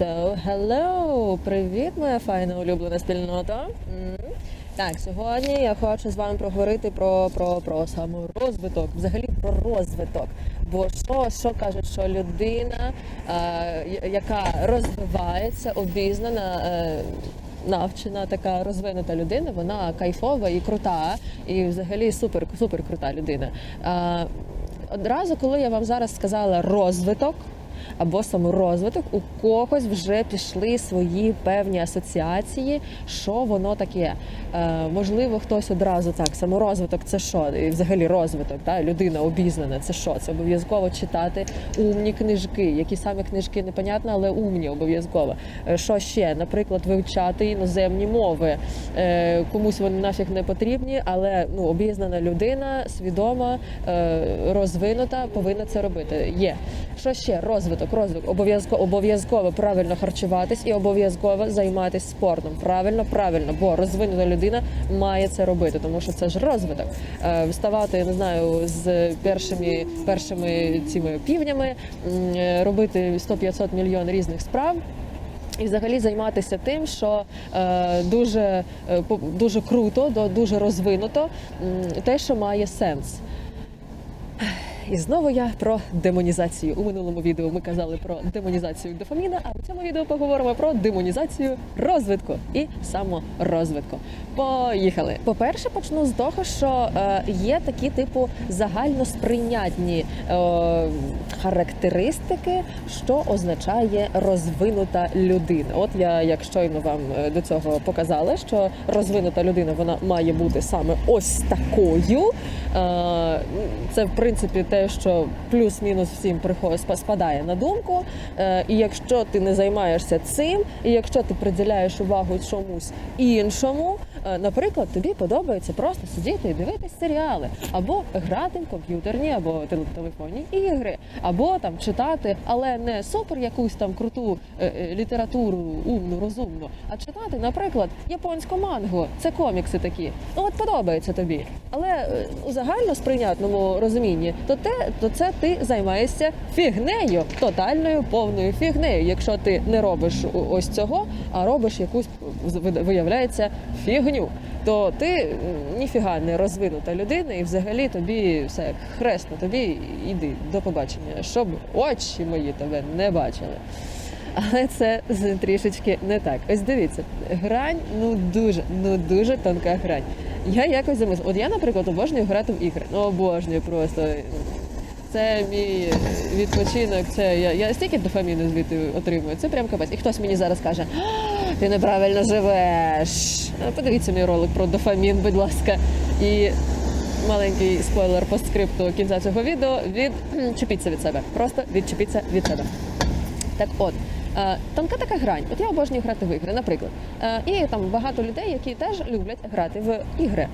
So, hello! Привіт, моя файна улюблена спільнота. Так, сьогодні я хочу з вами проговорити про, про, про саморозвиток, взагалі про розвиток. Бо що, що кажуть, що людина, е, яка розвивається, обізнана, е, навчена, така розвинута людина, вона кайфова і крута, і взагалі супер, супер крута людина. Е, одразу, коли я вам зараз сказала розвиток або саморозвиток, у когось вже пішли свої певні асоціації, що воно таке. Е, можливо, хтось одразу так, саморозвиток це що? І взагалі розвиток, та? людина обізнана, це що? Це обов'язково читати умні книжки. Які саме книжки непонятно, але умні обов'язково. Е, Що ще? Наприклад, вивчати іноземні мови. Е, комусь вони нафіг не потрібні, але ну, обізнана людина, свідома, е, розвинута, повинна це робити. Є. Що ще? Розвиток, розвиток. Обов'язково обов'язково правильно харчуватись і обов'язково займатися спортом. Правильно, правильно, бо розвинута людина має це робити, тому що це ж розвиток. Е, Вставати, я не знаю, з першими першими цими півнями, е, робити 100-500 мільйон різних справ. І взагалі займатися тим, що е, дуже, е, дуже круто, дуже розвинуто, те, що має сенс. І знову я про демонізацію. У минулому відео ми казали про демонізацію дофаміна, а в цьому відео поговоримо про демонізацію розвитку і саморозвитку. Поїхали. По-перше, почну з того, що е, є такі типу загальносприйнятні е, характеристики, що означає розвинута людина. От я як щойно вам е, до цього показала, що розвинута людина вона має бути саме ось такою. Е, Це в принципі те, що плюс-мінус всім приходить спадає на думку. Е, І якщо ти не займаєшся цим, і якщо ти приділяєш увагу чомусь іншому, наприклад, тобі подобається просто сидіти і дивитись серіали, або грати в комп'ютерні або теле- телефонні ігри, або там читати, але не супер якусь там круту е, е, літературу, умну, розумну, а читати, наприклад, японську мангу. Це комікси такі. Ну от подобається тобі. Але е, у загально сприйнятному розумінні, то те, то це ти займаєшся фігнею, тотальною повною фігнею. Якщо ти не робиш ось цього, а робиш якусь ви- виявляється фігню. То ти ніфіга не розвинута людина, і взагалі тобі все як хресно, тобі іди до побачення, щоб очі мої тебе не бачили. Але це трішечки не так. Ось дивіться, грань ну дуже, ну дуже тонка грань. Я якось замислила. От я, наприклад, обожнюю грати в ігри. Ну обожнюю просто. Це мій відпочинок. Це я, я стільки дофаміну звідти отримую. Це прям капець. І хтось мені зараз каже: ти неправильно живеш. А, Подивіться мій ролик про дофамін, будь ласка. І маленький спойлер постскрипту кінця цього відео. Відчепіться від себе. Просто відчепіться від себе. Так от. е, Тонка така грань. От я обожнюю грати в ігри, наприклад. Е, І там багато людей, які теж люблять грати в ігри.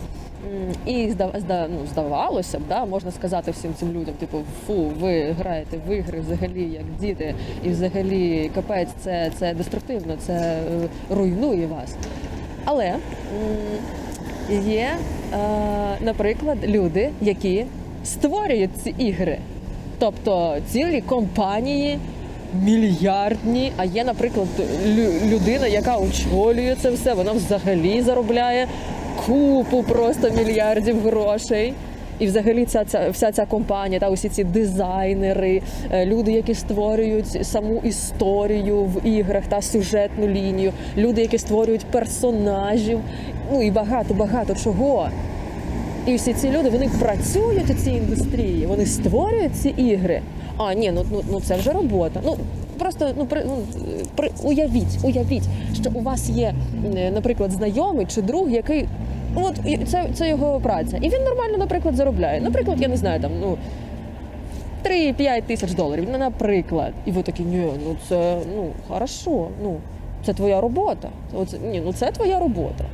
І ну, здавалося б, да, можна сказати всім цим людям, типу, фу, ви граєте в ігри взагалі як діти, і взагалі капець, це, це деструктивно, це е, руйнує вас. Але є, е, наприклад, люди, які створюють ці ігри. Тобто цілі компанії мільярдні. А є, наприклад, людина, яка очолює це все, вона взагалі заробляє купу просто мільярдів грошей. І взагалі ця, ця вся ця компанія та усі ці дизайнери, е, люди, які створюють саму історію в іграх та сюжетну лінію, люди, які створюють персонажів, ну і багато багато чого. І всі ці люди вони працюють у цій індустрії, вони створюють ці ігри. А ні, ну ну, ну це вже робота. Ну просто ну при, ну при уявіть, уявіть, що у вас є, наприклад, знайомий чи друг, який ну, от це, це його праця, і він нормально, наприклад, заробляє. Наприклад, я не знаю, там ну. 3-5 тисяч доларів, наприклад. І ви такі, ні, ну це ну хорошо, ну це твоя робота. Оце, ні, ну це твоя робота.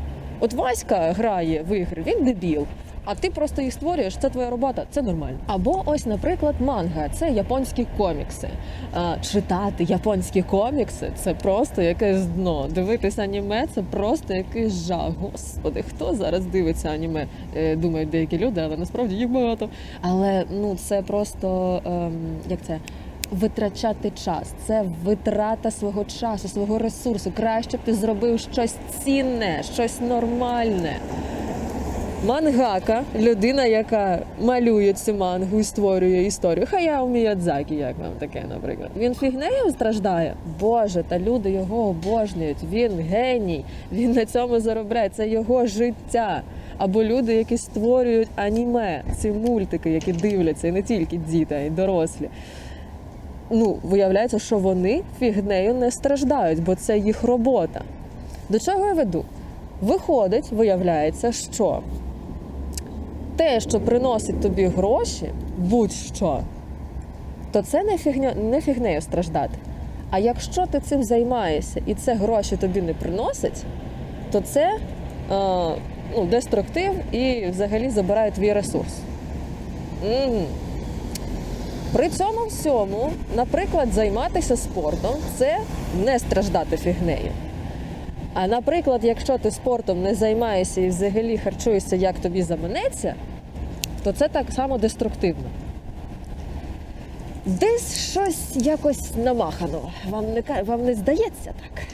От Васька грає в ігри, він дебіл. А ти просто їх створюєш, це твоя робота, це нормально. Або ось, наприклад, манга, це японські комікси. А, читати японські комікси це просто якесь дно. Дивитись аніме це просто якийсь жах. Господи, хто зараз дивиться аніме? Е, думають деякі люди, але насправді їх багато. Але ну це просто ем, як це витрачати час, це витрата свого часу, свого ресурсу. Краще б ти зробив щось цінне, щось нормальне. Мангака, людина, яка малює цю мангу і створює історію. Хаяо Міядзакі, як вам таке, наприклад. Він фігнею страждає. Боже, та люди його обожнюють. Він геній, він на цьому заробляє. Це його життя. Або люди, які створюють аніме, ці мультики, які дивляться, і не тільки діти, а й дорослі. Ну, виявляється, що вони фігнею не страждають, бо це їх робота. До чого я веду? Виходить, виявляється, що те, що приносить тобі гроші, будь-що, то це не, фігня, не фігнею страждати. А якщо ти цим займаєшся і це гроші тобі не приносить, то це е, ну, деструктив і взагалі забирає твій ресурс. Мгм. При цьому всьому, наприклад, займатися спортом це не страждати фігнею. А наприклад, якщо ти спортом не займаєшся і взагалі харчуєшся, як тобі заманеться, то це так само деструктивно. Десь щось якось намахано. Вам не вам не здається так?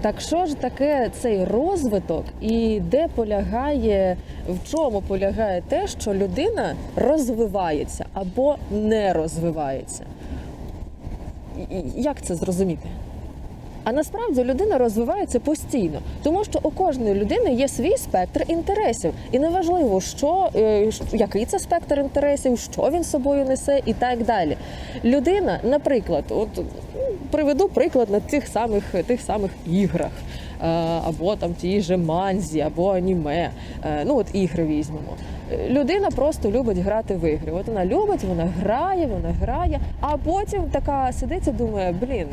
Так що ж таке цей розвиток і де полягає, в чому полягає те, що людина розвивається або не розвивається? Як це зрозуміти? А насправді людина розвивається постійно, тому що у кожної людини є свій спектр інтересів, і неважливо, що е, який це спектр інтересів, що він собою несе, і так далі. Людина, наприклад, от ну, приведу приклад на тих самих тих самих іграх, е, або там тій же манзі, або аніме. Е, Ну от ігри візьмемо. Людина просто любить грати в ігри. От вона любить, вона грає, вона грає, а потім така сидить і думає, блін.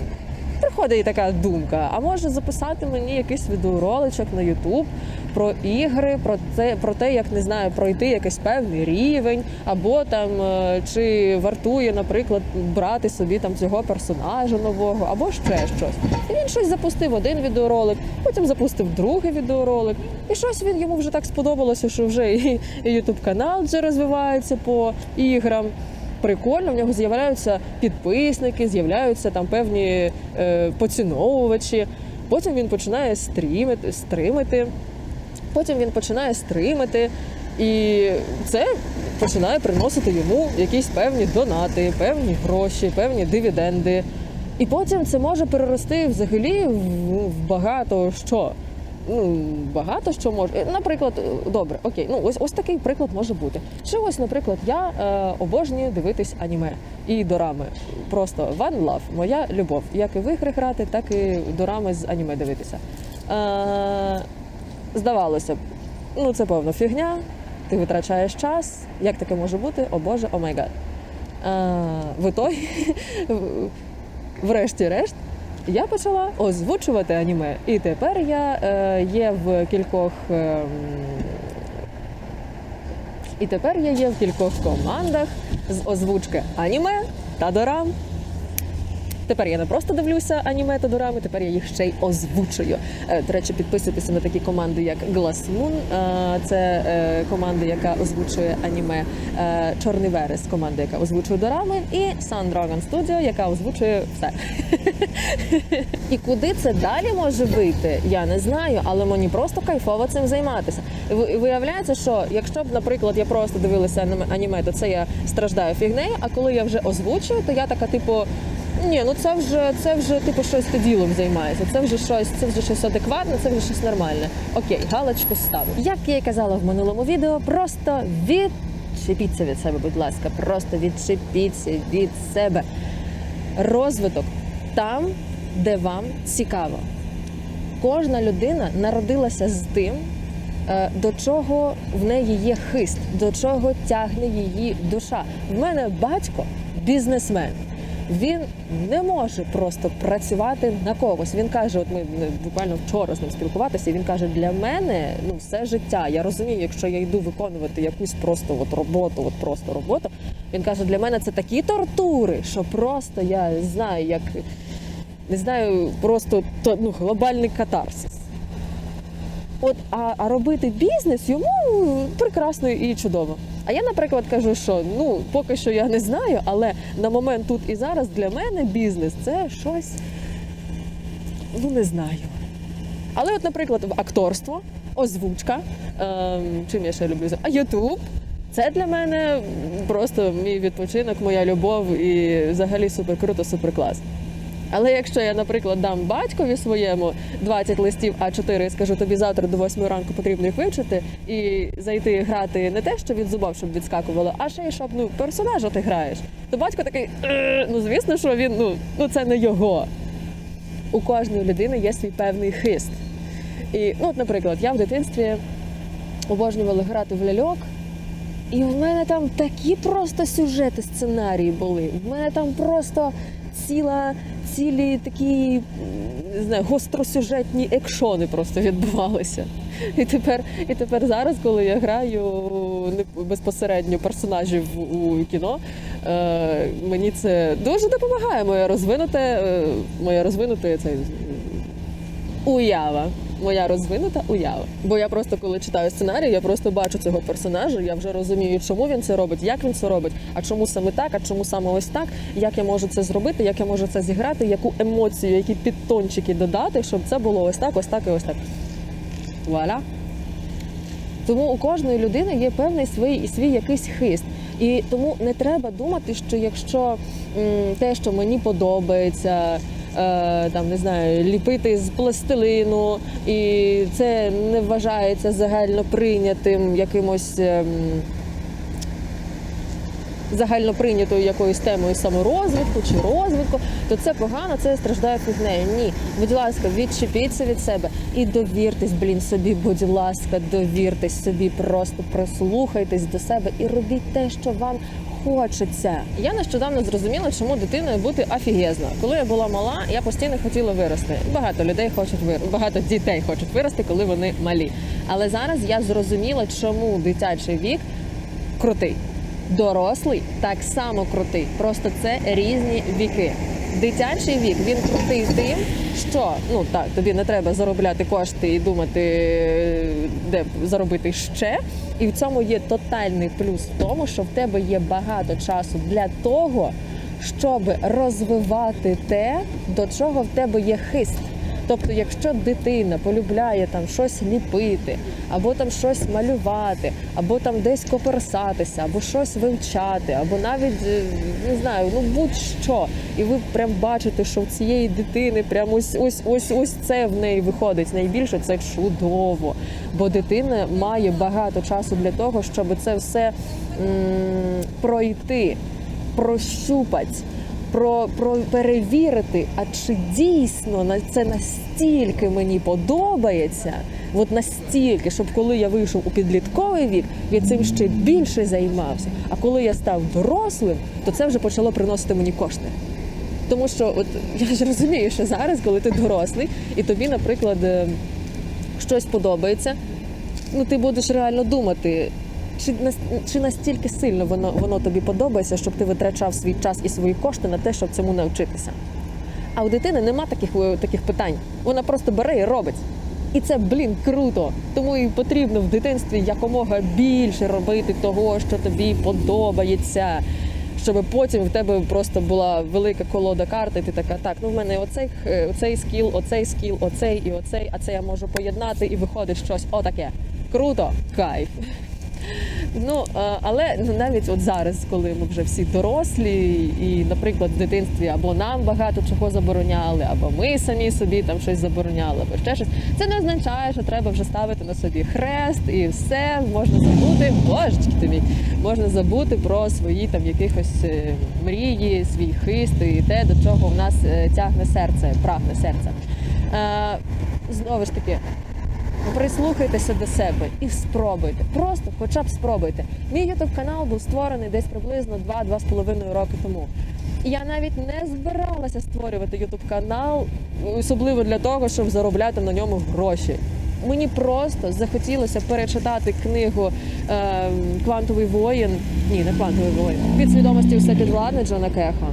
Приходить така думка, а може записати мені якийсь відеороличок на Ютуб про ігри, про те, про те, як не знаю, пройти якийсь певний рівень, або там е, чи вартує, наприклад, брати собі там цього персонажа нового, або ще щось. І він щось запустив один відеоролик, потім запустив другий відеоролик, і щось він йому вже так сподобалося, що вже і Ютуб канал вже розвивається по іграм прикольно, в нього з'являються підписники, з'являються там певні е, поціновувачі. Потім він починає стрімити, стримити, потім він починає стримити, і це починає приносити йому якісь певні донати, певні гроші, певні дивіденди. І потім це може перерости взагалі в, багато що. Ну, багато що може. Е, Наприклад, е, добре, окей, ну ось ось такий приклад може бути. Чи ось, наприклад, я е, обожнюю дивитись аніме і дорами. Просто one love, моя любов. Як і в ігри грати, так і дорами з аніме дивитися. Е, здавалося б, ну це повна фігня, ти витрачаєш час. Як таке може бути? О Боже, о май гад. Е, в ітогі, врешті-решт, я почала озвучувати аніме. І тепер я е, є в кількох. Е, і тепер я є в кількох командах з озвучки аніме та дорам. Тепер я не просто дивлюся аніме та дорами, тепер я їх ще й озвучую. Е, До речі, підписуйтеся на такі команди, як Glass Moon, е, це е, команда, яка озвучує аніме, Чорний Верес, команда, яка озвучує дорами, і Sun Dragon Studio, яка озвучує все. І куди це далі може вийти, я не знаю, але мені просто кайфово цим займатися. Ви- Виявляється, що якщо б, наприклад, я просто дивилася аніме, то це я страждаю фігнею. А коли я вже озвучую, то я така, типу. Ні, ну це вже це вже типу щось ти ділом займається. Це вже щось, це вже щось адекватне, це вже щось нормальне. Окей, галочку ставлю. Як я і казала в минулому відео, просто відчепіться від себе, будь ласка, просто відчепіться від себе. Розвиток там, де вам цікаво. Кожна людина народилася з тим, е, до чого в неї є хист, до чого тягне її душа. В мене батько бізнесмен. Він не може просто працювати на когось. Він каже: от ми буквально вчора з ним спілкуватися. Він каже: для мене ну все життя. Я розумію, якщо я йду виконувати якусь просто от роботу, от просто роботу. Він каже: для мене це такі тортури, що просто я не знаю, як не знаю, просто то ну глобальний катарсис. От, а, а робити бізнес йому прекрасно і чудово. А я, наприклад, кажу, що ну поки що я не знаю, але на момент тут і зараз для мене бізнес це щось, ну не знаю. Але, от, наприклад, акторство, озвучка, ем, чим я ще люблю? А Ютуб. Це для мене просто мій відпочинок, моя любов і взагалі супер круто, супер клас. Але якщо я, наприклад, дам батькові своєму 20 листів А4 і скажу тобі завтра до 8 ранку потрібно їх вивчити і зайти грати не те, що від зубов, щоб відскакувало, а ще й щоб ну персонажа ти граєш, то батько такий, «Е, ну звісно, що він ну, ну це не його. У кожної людини є свій певний хист. І, ну, от, наприклад, я в дитинстві обожнювала грати в ляльок. І в мене там такі просто сюжети, сценарії були. В мене там просто ціла, цілі такі не знаю, гостросюжетні екшони просто відбувалися. І тепер, і тепер зараз, коли я граю безпосередньо персонажів у кіно, е, мені це дуже допомагає. Моє розвинуте, е, моє розвинуте цей уява. Моя розвинута уява. Бо я просто коли читаю сценарій, я просто бачу цього персонажа, я вже розумію, чому він це робить, як він це робить, а чому саме так, а чому саме ось так, як я можу це зробити, як я можу це зіграти, яку емоцію, які підтончики додати, щоб це було ось так, ось так і ось так. Вуаля. Тому у кожної людини є певний свій свій якийсь хист. І тому не треба думати, що якщо м, те, що мені подобається, там не знаю, ліпити з пластилину, і це не вважається загально прийнятим якимось. ем, загально прийнятою якоюсь темою саморозвитку чи розвитку, то це погано, це страждає від неї. Ні, будь ласка, відчепіться від себе і довіртесь, блін, собі, будь ласка, довіртесь собі, просто прислухайтесь до себе і робіть те, що вам. Хочеться. Я нещодавно зрозуміла, чому дитиною бути офігезно. Коли я була мала, я постійно хотіла вирости. Багато людей хочуть вирости, багато дітей хочуть вирости, коли вони малі. Але зараз я зрозуміла, чому дитячий вік крутий. Дорослий так само крутий, просто це різні віки. Дитячий вік він крутий тим, що ну так тобі не треба заробляти кошти і думати, де заробити ще. І в цьому є тотальний плюс в тому, що в тебе є багато часу для того, щоб розвивати те, до чого в тебе є хист. Тобто, якщо дитина полюбляє там щось ліпити, або там щось малювати, або там десь коперсатися, або щось вивчати, або навіть е, не знаю, ну будь-що, і ви прям бачите, що в цієї дитини прям ось ось ось ось це в неї виходить. Найбільше це чудово, бо дитина має багато часу для того, щоб це все м- пройти, прощупати про, про перевірити, а чи дійсно це настільки мені подобається, от настільки, щоб коли я вийшов у підлітковий вік, я цим ще більше займався. А коли я став дорослим, то це вже почало приносити мені кошти. Тому що, от я ж розумію, що зараз, коли ти дорослий, і тобі, наприклад, е, щось подобається, ну ти будеш реально думати, чи чи настільки сильно воно воно тобі подобається, щоб ти витрачав свій час і свої кошти на те, щоб цьому навчитися. А у дитини нема таких е, таких питань. Вона просто бере і робить. І це, блін, круто. Тому і потрібно в дитинстві якомога більше робити того, що тобі подобається. Щоб потім в тебе просто була велика колода карт, і ти така, так, ну в мене оцей, е, оцей скіл, оцей скіл, оцей і оцей, а це я можу поєднати і виходить щось отаке. Круто, кайф. Ну але ну, навіть от зараз, коли ми вже всі дорослі, і, наприклад, в дитинстві або нам багато чого забороняли, або ми самі собі там щось забороняли, або ще щось, це не означає, що треба вже ставити на собі хрест і все можна забути. Божечки тобі, можна забути про свої там якихось е, мрії, свій хист і те, до чого в нас е, тягне серце, прагне серце. Е, знову ж таки, Прислухайтеся до себе і спробуйте. Просто хоча б спробуйте. Мій ютуб канал був створений десь приблизно 2-2,5 роки тому. Я навіть не збиралася створювати ютуб канал, особливо для того, щоб заробляти на ньому гроші. Мені просто захотілося перечитати книгу е, Квантовий воїн. Ні, не квантовий воїн. Від свідомості все підвладне Джона Кеха.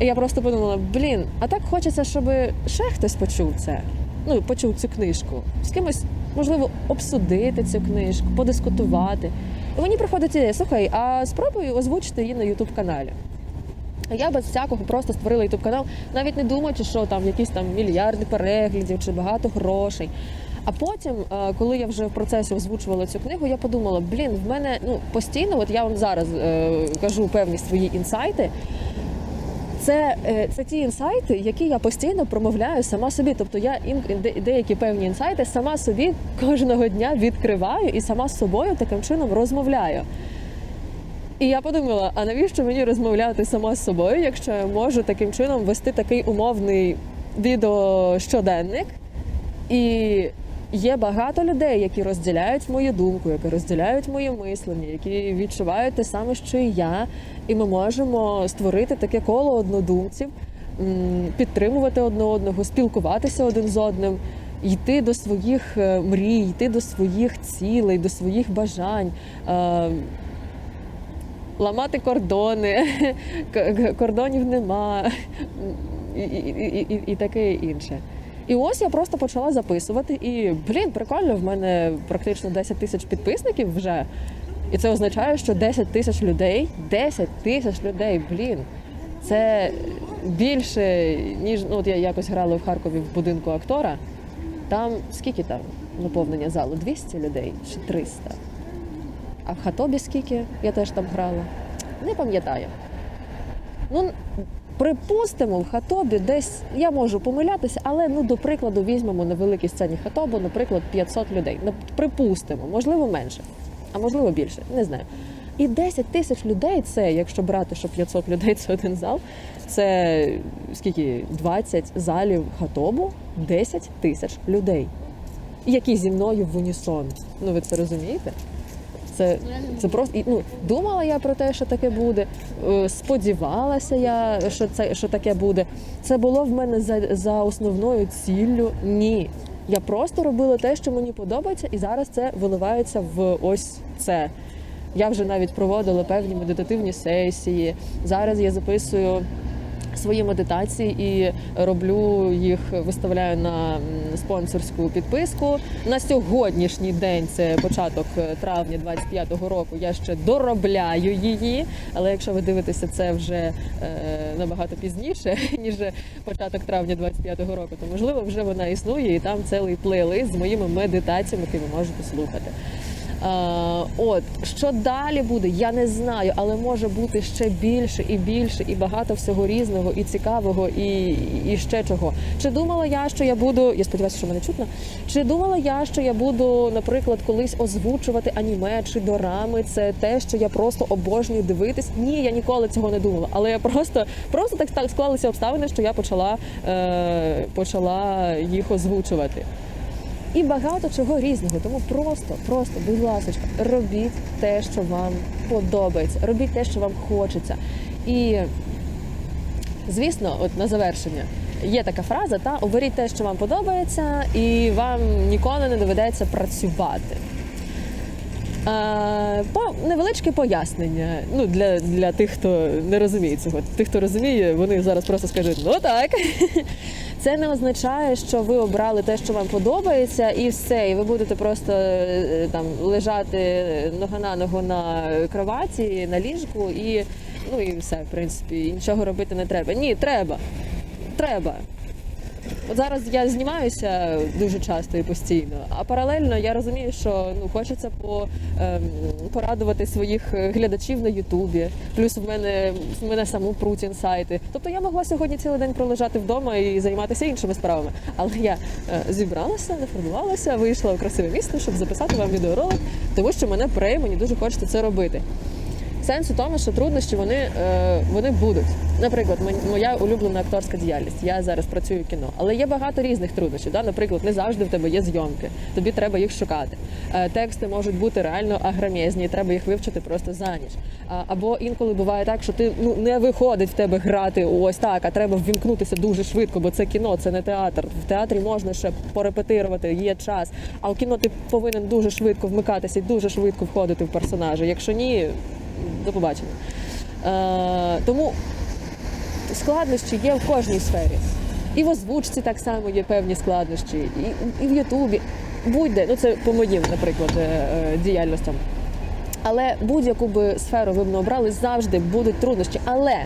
І я просто подумала: блін, а так хочеться, щоб ще хтось почув це. Ну, почув цю книжку. З кимось, можливо, обсудити цю книжку, подискутувати. І мені приходить ідея, слухай, а спробуй озвучити її на Ютуб каналі. А Я без всякого просто створила ютуб канал, навіть не думаючи, що там якісь там мільярди переглядів чи багато грошей. А потім, е, коли я вже в процесі озвучувала цю книгу, я подумала: блін, в мене ну постійно, от я вам зараз е, кажу певні свої інсайти. Це, е, це ті інсайти, які я постійно промовляю сама собі. Тобто я деякі певні інсайти сама собі кожного дня відкриваю і сама з собою таким чином розмовляю. І я подумала: а навіщо мені розмовляти сама з собою, якщо я можу таким чином вести такий умовний відеощоденник? І є багато людей, які розділяють мою думку, які розділяють моє мислення, які відчувають те саме, що і я. І ми можемо створити таке коло однодумців, підтримувати одне одного, спілкуватися один з одним. Йти до своїх е, мрій, йти до своїх цілей, до своїх бажань, е, ламати кордони, кордонів нема і, і, і, і, і таке інше. І ось я просто почала записувати, і блін, прикольно, в мене практично 10 тисяч підписників вже. І це означає, що 10 тисяч людей, 10 тисяч людей, блін, це більше, ніж ну, от я якось грала в Харкові в будинку актора. Там скільки там наповнення залу? 200 людей чи 300? А в Хатобі скільки? Я теж там грала. Не пам'ятаю. Ну, припустимо, в Хатобі десь я можу помилятися, але ну, до прикладу, візьмемо на великій сцені Хатобу, наприклад, 500 людей. Ну, припустимо, можливо, менше, а можливо більше, не знаю. І 10 тисяч людей це, якщо брати, що 500 людей це один зал, це скільки? 20 залів Хатобу, 10 тисяч людей, які зі мною в унісон. Ну ви це розумієте? Це, це просто ну, думала я про те, що таке буде. е, Сподівалася я, що це що таке буде. Це було в мене за, за основною ціллю. Ні. Я просто робила те, що мені подобається, і зараз це виливається в ось це. Я вже навіть проводила певні медитативні сесії. Зараз я записую свої медитації і роблю їх, виставляю на спонсорську підписку. На сьогоднішній день, це початок е, травня 25-го року. Я ще доробляю її. Але якщо ви дивитеся це вже е, набагато пізніше, ніж початок травня 25-го року, то можливо вже вона існує, і там цілий плейлист з моїми медитаціями, які ви можете слухати. А, от що далі буде, я не знаю, але може бути ще більше і більше, і багато всього різного, і цікавого, і, і ще чого. Чи думала я, що я буду? Я сподіваюся, що мене чутно. Чи думала я, що я буду, наприклад, колись озвучувати аніме чи дорами? Це те, що я просто обожнюю дивитись? Ні, я ніколи цього не думала. Але я просто, просто так склалися обставини, що я почала, е, почала їх озвучувати і багато чого різного. Тому просто, просто, будь ласка, робіть те, що вам подобається, робіть те, що вам хочеться. І звісно, от на завершення. Є така фраза, та оберіть те, що вам подобається, і вам ніколи не доведеться працювати. Е, по невеличке пояснення. Ну для, для тих, хто не розуміє цього. Тих, хто розуміє, вони зараз просто скажуть: ну так. Це не означає, що ви обрали те, що вам подобається, і все, і ви будете просто е, там лежати нога на ногу на кроваті, на ліжку, і ну і все, в принципі, і нічого робити не треба. Ні, треба. Треба. От зараз я знімаюся дуже часто і постійно, а паралельно я розумію, що ну хочеться по, ем, порадувати своїх глядачів на Ютубі. Плюс в мене в мене саму пруть інсайти. Тобто я могла сьогодні цілий день пролежати вдома і займатися іншими справами. Але я е, зібралася, нафарбувалася, вийшла в красиве місто, щоб записати вам відеоролик, тому що мене преє, мені дуже хочеться це робити. Сенс у тому, що труднощі вони, е, вони будуть. Наприклад, моя улюблена акторська діяльність. Я зараз працюю в кіно, але є багато різних труднощів. Да? Наприклад, не завжди в тебе є зйомки, тобі треба їх шукати. Е, Тексти можуть бути реально агромєзні, треба їх вивчити просто за ніч. Або інколи буває так, що ти ну не виходить в тебе грати ось так, а треба ввімкнутися дуже швидко, бо це кіно, це не театр. В театрі можна ще порепетирувати, є час. А в кіно ти повинен дуже швидко вмикатися і дуже швидко входити в персонажа. Якщо ні, до побачення. Е, тому складнощі є в кожній сфері. І в озвучці так само є певні складнощі, і, і в Ютубі. Будь-де, ну це по моїм, наприклад, е, е, діяльностям. Але будь-яку би сферу ви б не обрали, завжди будуть труднощі. Але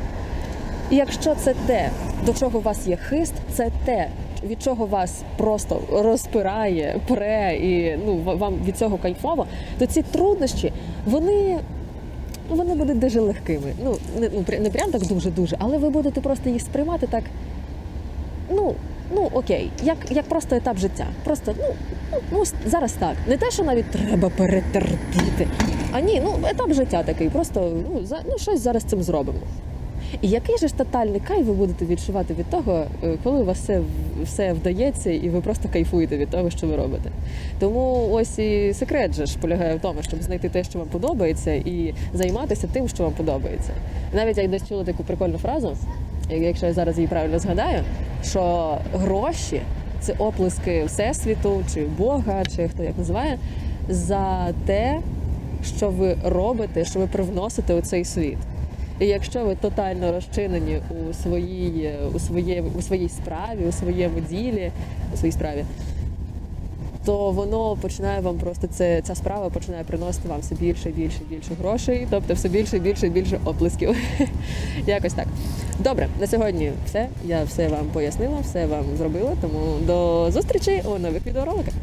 якщо це те, до чого у вас є хист, це те, від чого вас просто розпирає, пре, і ну вам від цього кайфово, то ці труднощі, вони. Вони будуть дуже легкими. Ну не, ну не прям так дуже дуже, але ви будете просто їх сприймати так. Ну, ну окей, як, як просто етап життя. Просто ну, ну зараз так. Не те, що навіть треба перетерпіти. А ні, ну етап життя такий. Просто ну, за, ну щось зараз цим зробимо. І який же ж тотальний кайф ви будете відчувати від того, е, коли у вас все, все вдається, і ви просто кайфуєте від того, що ви робите. Тому ось і секрет же ж полягає в тому, щоб знайти те, що вам подобається, і займатися тим, що вам подобається. Навіть я десь чула таку прикольну фразу, якщо я зараз її правильно згадаю, що гроші це оплески всесвіту, чи Бога, чи хто як називає, за те, що ви робите, що ви привносите у цей світ. І якщо ви тотально розчинені у своїй, у своєї, у своїй справі, у своєму ділі, у своїй справі, то воно починає вам просто це, ця справа починає приносити вам все більше і більше більше грошей, тобто все більше більше більше оплесків. Якось так. Добре, на сьогодні все. Я все вам пояснила, все вам зробила. Тому до зустрічі у нових відеороликах.